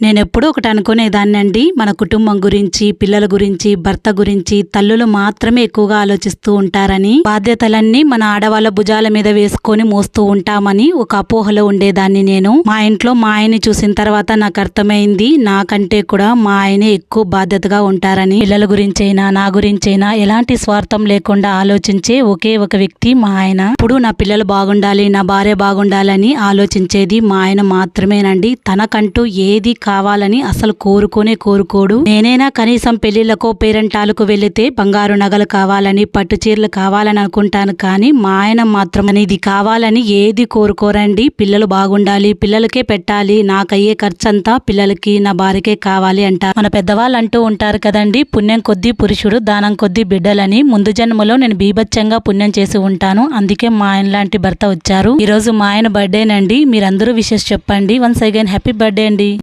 నేను ఎప్పుడూ ఒకటి అనుకునేదాన్నండి మన కుటుంబం గురించి పిల్లల గురించి భర్త గురించి తల్లులు మాత్రమే ఎక్కువగా ఆలోచిస్తూ ఉంటారని బాధ్యతలన్నీ మన ఆడవాళ్ళ భుజాల మీద వేసుకొని మోస్తూ ఉంటామని ఒక అపోహలో ఉండేదాన్ని నేను. మా ఇంట్లో మా ఆయన్ని చూసిన తర్వాత నాకు అర్థమైంది నాకంటే కూడా మా ఆయనే ఎక్కువ బాధ్యతగా ఉంటారని. పిల్లల గురించైనా నా గురించైనా ఎలాంటి స్వార్థం లేకుండా ఆలోచించే ఒకే ఒక వ్యక్తి మా ఆయన. ఇప్పుడు నా పిల్లలు బాగుండాలి నా భార్య బాగుండాలని ఆలోచించేది మా ఆయన మాత్రమేనండి. తనకంటూ ఏది కావాలని అసలు కోరుకోనే కోరుకోడు. నేనైనా కనీసం పెళ్ళిళ్ళకో పేరంటాలకు వెళితే బంగారు నగలు కావాలని పట్టు చీరలు కావాలని అనుకుంటాను కానీ మా ఆయన మాత్రం ఇది కావాలని ఏది కోరుకోరండి. పిల్లలు బాగుండాలి పిల్లలకే పెట్టాలి నాకయ్యే ఖర్చంతా పిల్లలకి నా భార్యకే కావాలి అంటారు. మన పెద్దవాళ్ళు అంటూ ఉంటారు కదండి పుణ్యం కొద్దీ పురుషుడు దానం కొద్దీ బిడ్డలని. ముందు జన్మలో నేను బీభత్సంగా పుణ్యం చేసి ఉంటాను అందుకే మా ఆయన లాంటి భర్త వచ్చారు. ఈరోజు మా ఆయన బర్త్డేనండి మీరందరూ విషెస్ చెప్పండి. వన్స్ అగైన్ హ్యాపీ బర్త్డే అండి.